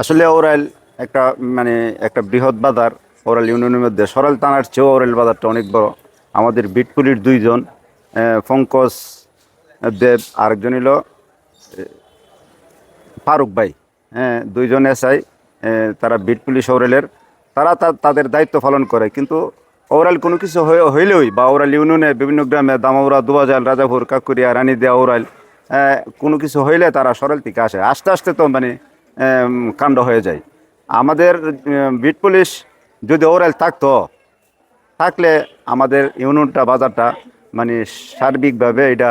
আসলে ওরাইল একটা মানে একটা বৃহৎ বাজার, ওরাল ইউনিয়নের মধ্যে সরাল থানার চেয়েও ওরাইল বাজারটা অনেক বড়। আমাদের বিটপুলির দুইজন পঙ্কজ দেব, আরেকজন হলো ফারুক ভাই হ্যাঁ দুইজন এসআই তারা বিট পুলিশ ওরালের তারা তাদের দায়িত্ব পালন করে। কিন্তু ওরাল কোনো কিছু হইলেই বা ওরাল ইউনিয়নে বিভিন্ন গ্রামে দামাউরা দুবাজাল রাজাপুর, কাকুরিয়া, রানীদিয়া, ওরাল কোনো কিছু হইলে তারা সরল থেকে আসে। আস্তে আস্তে তো মানে কাণ্ড হয়ে যায়। আমাদের বিট পুলিশ যদি ওরাল থাকতো থাকলে আমাদের ইউনিয়নটা বাজারটা মানে সার্বিকভাবে এটা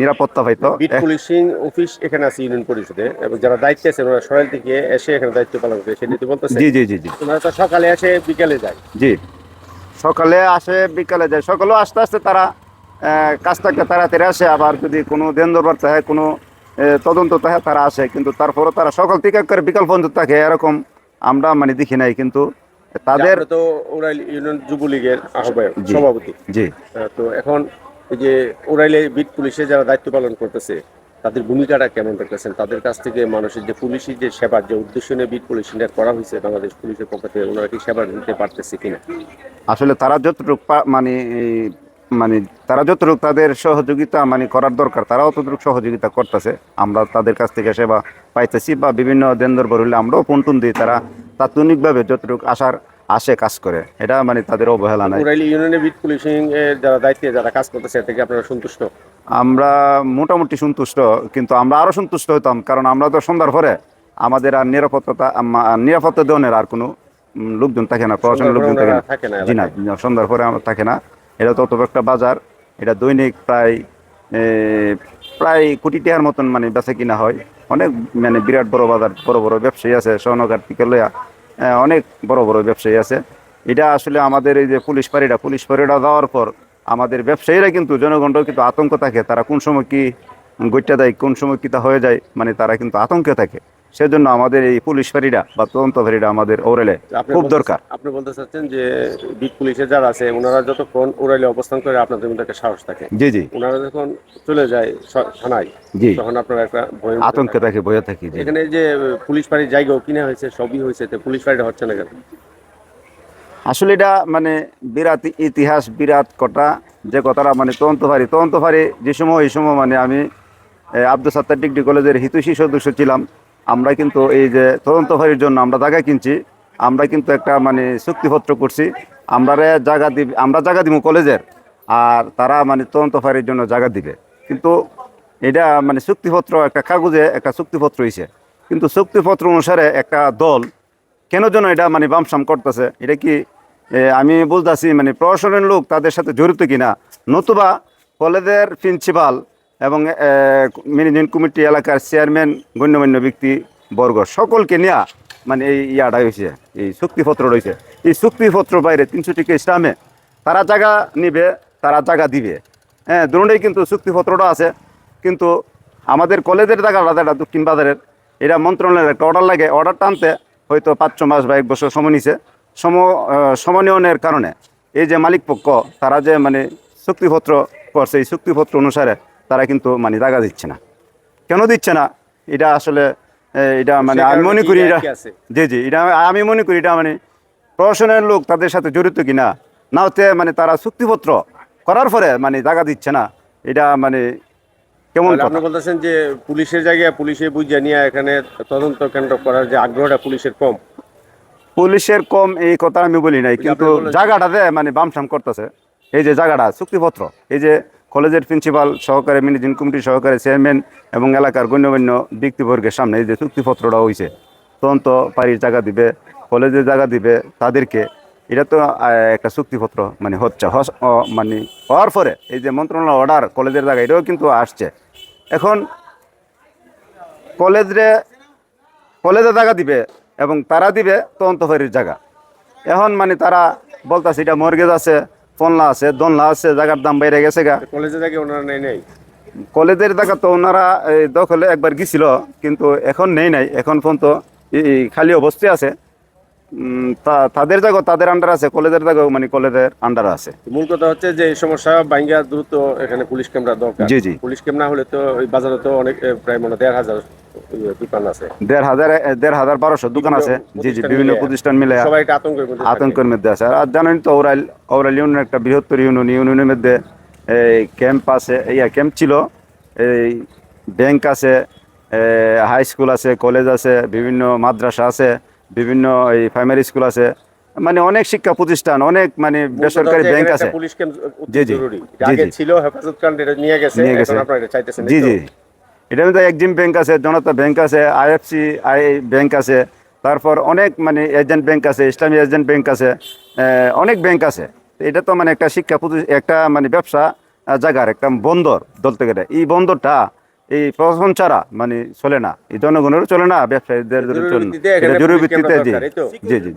নিরাপত্তা পাইতো। বিট পুলিশিং অফিস এখানে আছে ইউনিয়ন পরিষদে এবং যারা দায়িত্বে আছেন ওরা সরাইল থেকে এসে এখানে দায়িত্ব পালন করে সেটা বলতেছে। জি জি জি জি। ওনারা তো সকালে এসে বিকেলে যায়। জি। সকালে আসে বিকালে যায়। সকালেও আস্তে আস্তে তারা আহ, কাজ থাকলে তাড়াতাড়ি আসে। আবার যদি কোনো দেন দরবার থাকে কোনো তদন্ত থাকে তারা আসে কিন্তু তারপরও তারা সকাল থেকে করে বিকাল পর্যন্ত থাকে এরকম আমরা মানে দেখি নাই কিন্তু তাদের তো ওরাইল ইউনিয়ন যুবলীগের আহ্বায়ক সভাপতি। জি। তো এখন এই যে ওরাইলে বিট পুলিশে যারা দায়িত্ব পালন করতেছে তাদের ভূমিকাটা কেমন দেখতেছেন? তাদের কাছ থেকে মানুষের যে পুলিশি যে সেবার যে উদ্দেশ্য নিয়ে বিট পুলিশিংটা করা হয়েছে বাংলাদেশ পুলিশের পক্ষ থেকে ওনারা কি সেবা নিতে পারতেছে কিনা? আসলে তারা যতটুকু মানে মানে তারা যতটুকু তাদের সহযোগিতা মানে করার দরকার তারাও ততটুকু সহযোগিতা করতেছে। আমরা তাদের কাছ থেকে সেবা পাইতেছি বা বিভিন্ন দেন দরবার হলে আমরাও ফোন টোন দিই তারা তাৎক্ষণিকভাবে যতটুকু আসার আসে কাজ করে। এটা মানে তাদের অবহেলা নাই। ওরাইল ইউনিয়নে বিট পুলিশিং এর যারা দায়িত্বে যারা কাজ করতেছে থেকে আপনারা সন্তুষ্ট? আমরা মোটামুটি সন্তুষ্ট কিন্তু আমরা আরও সন্তুষ্ট হতাম কারণ আমরা তো সন্ধ্যার পরে আমাদের আর নিরাপত্তা নিরাপত্তা দেওয়ার আর কোনো লোকজন থাকে না প্রশাসনের লোকজন থাকে না। ওনারা জি না সন্ধ্যার পরে আমার থাকে না। এটা তো অত একটা বাজার। এটা দৈনিক প্রায় প্রায় কোটি টাকার মতন মানে বেচা কিনা হয়। অনেক মানে বিরাট বড় বাজার বড় বড় ব্যবসায়ী আছে স্বর্ণকার থেকে লইয়া এ, অনেক বড় বড় ব্যবসায়ী আছে। এটা আসলে আমাদের এই যে পুলিশ পাড়িটা পুলিশ পাড়িটা যাওয়ার পর আমাদের ব্যবসায়ীরা কিন্তু জনগণরাও কিন্তু আতঙ্ক থাকে। তারা কোন সময় কি গইটা দেয় কোন সময় কি তা হয়ে যায় মানে তারা কিন্তু আতঙ্কে থাকে। সেজন্য আমাদের এই পুলিশ ফাঁড়িটা বা তদন্ত ফাঁড়িটা আমাদের ওরেলে খুব দরকার। আপনি বলতে চাচ্ছেন যে বিট পুলিশের যারা আছে ওনারা যতক্ষণ ওরাইলে অবস্থান করে আপনাদের মধ্যে একটা সাহস থাকে। জি জি। ওনারা যখন চলে যায় থানায় জি। তখন আপনারা একটা ভয় আতঙ্কে থাকে বয়ে থাকি এখানে যে পুলিশ বাড়ির জায়গাও কিনা হয়েছে সবই হয়েছে তো পুলিশ বাড়িটা হচ্ছে না কেন? আসলে এটা মানে বিরাট ইতিহাস বিরাট কটা যে কথাটা মানে তদন্ত পারি তদন্ত পারি যে সময় এই সময় মানে আমি আব্দুল সাত্তার ডিগ্রি কলেজের হিতুষী সদস্য ছিলাম। আমরা কিন্তু এই যে তদন্ত ফাঁড়ির জন্য আমরা জায়গা কিনছি, আমরা কিন্তু একটা মানে চুক্তিপত্র করছি আমরা জায়গা দিব, আমরা জায়গা দিব কলেজের, আর তারা মানে তদন্ত ফাঁড়ির জন্য জায়গা দিবে। কিন্তু এটা মানে চুক্তিপত্র একটা কাগজে একটা চুক্তিপত্র হয়েছে কিন্তু চুক্তিপত্র অনুসারে একটা দল কেন যেন এটা মানে বামসাম করতেছে, এটা কি আমি বুঝতেছি মানে প্রশাসনের লোক তাদের সাথে জড়িত কিনা, নতুবা কলেজের প্রিন্সিপাল এবং ম্যানেজমেন্ট কমিটি এলাকার চেয়ারম্যান গণ্যমান্য ব্যক্তি বর্গ সকলকে নিয়ে মানে এই ইয়াটা হয়েছে এই চুক্তিপত্র রয়েছে এই চুক্তিপত্র বাইরে তিনশো টিকা ইসলামে তারা জায়গা নিবে তারা জায়গা দিবে। হ্যাঁ দুটোই কিন্তু চুক্তিপত্রটা আছে কিন্তু আমাদের কলেজের জায়গাটা যেটা দক্ষিণ বাজারের এটা মন্ত্রণালয়ের একটা অর্ডার লাগে। অর্ডার টানতে হয়তো পাঁচ ছ মাস বা এক বছর সময় নিছে। সম আহ, সমন্বয়নের কারণে এই যে মালিক পক্ষ তারা যে মানে চুক্তিপত্র করছে এই চুক্তিপত্র অনুসারে তারা কিন্তু মানে জায়গা দিচ্ছে না। কেন দিচ্ছে না? এটা আসলে এটা মানে আমি মনে করি এটা জি জি এটা আমি মনে করি এটা মানে প্রশাসনের লোক তাদের সাথে জড়িত কিনা না হতে মানে তারা চুক্তিপত্র করার পরে মানে জায়গা দিচ্ছে না। এটা মানে কেমন আপনি বলতেছেন যে পুলিশের জায়গায় পুলিশে বুঝিয়ে নিয়ে এখানে তদন্ত কেন্দ্র করার যে আগ্রহটা পুলিশের কম। পুলিশের কম এই কথা আমি বলি নাই কিন্তু জায়গাটাতে মানে বামসাম করতেছে। এই যে জায়গাটা চুক্তিপত্র এই যে কলেজের প্রিন্সিপাল সহকারে ম্যানেজিং কমিটি সহকারে চেয়ারম্যান এবং এলাকার গণ্যমান্য ব্যক্তিবর্গের সামনে যে চুক্তিপত্রটা হয়েছে তদন্ত পারির জায়গা দিবে, কলেজের জায়গা দিবে, তাদেরকে এটা তো একটা চুক্তিপত্র মানে হচ্ছে মানে হওয়ার পরে এই যে মন্ত্রণালয় অর্ডার কলেজের জায়গা এটাও কিন্তু আসছে। এখন কলেজে কলেজে জায়গা দিবে এবং তারা দিবে তদন্ত ফাঁড়ির জায়গা। এখন মানে তারা বলতেছে, এটা মর্গেজ আছে ফনলা আছে দনলা আছে জায়গার দাম বাইরে গেছে গা। কলেজের জায়গা ওনারা নেই নেই? কলেজের জায়গা তো ওনারা এই দখলে একবার গেছিল কিন্তু এখন নেই নাই এখন পর্যন্ত তো খালি অবস্থায় আছে। তাদের জায়গা তাদের আন্ডার আছে কলেজের জায়গাও মানে কলেজের আন্ডার আছে। মূল কথা হচ্ছে যে এই সমস্যা বাইঙ্গা দ্রুত এখানে পুলিশ ক্যামেরা দরকার। জি, জি। পুলিশ ক্যামেরা হলে তো ওই বাজারে তো অনেক প্রায় মনে দেড় হাজার দোকান আছে। দেড় হাজার দেড় হাজার বারোশো দোকান আছে। জি জি বিভিন্ন প্রতিষ্ঠান মিলে সবাই আতঙ্কের মধ্যে আছে। আর জানেন তো ওরাইল ওরাইল ইউনিয়ন একটা বৃহত্তর ইউনিয়ন ইউনিয়নের মধ্যে এই ক্যাম্প আছে ক্যাম্প ছিল। এই ব্যাংক আছে হাই স্কুল আছে কলেজ আছে বিভিন্ন মাদ্রাসা আছে। বিভিন্ন এই প্রাইমারি স্কুল আছে। মানে অনেক শিক্ষা প্রতিষ্ঠান অনেক মানে বেসরকারি ব্যাংক আছে। জি, জি। আগে ছিল হেফাজত খান এটা নিয়ে গেছে নিয়ে গেছে। এখন আপনারা এটা চাইতেছেন জি জি। এটার মধ্যে একজিম ব্যাংক আছে জনতা ব্যাংক আছে আইএফসি আই ব্যাংক আছে তারপর অনেক মানে এজেন্ট ব্যাংক আছে ইসলামী এজেন্ট ব্যাংক আছে অনেক ব্যাংক আছে। এটা তো মানে একটা শিক্ষা প্রতি- একটা মানে ব্যবসা জায়গার একটা বন্দর বলতে গেলে। এই বন্দরটা এই প্রশাসন ছাড়া মানে চলে না। এই জনগণেরও চলে না ব্যবসায়ীদের চলে না। জরুরি ভিত্তিতে? জি জি।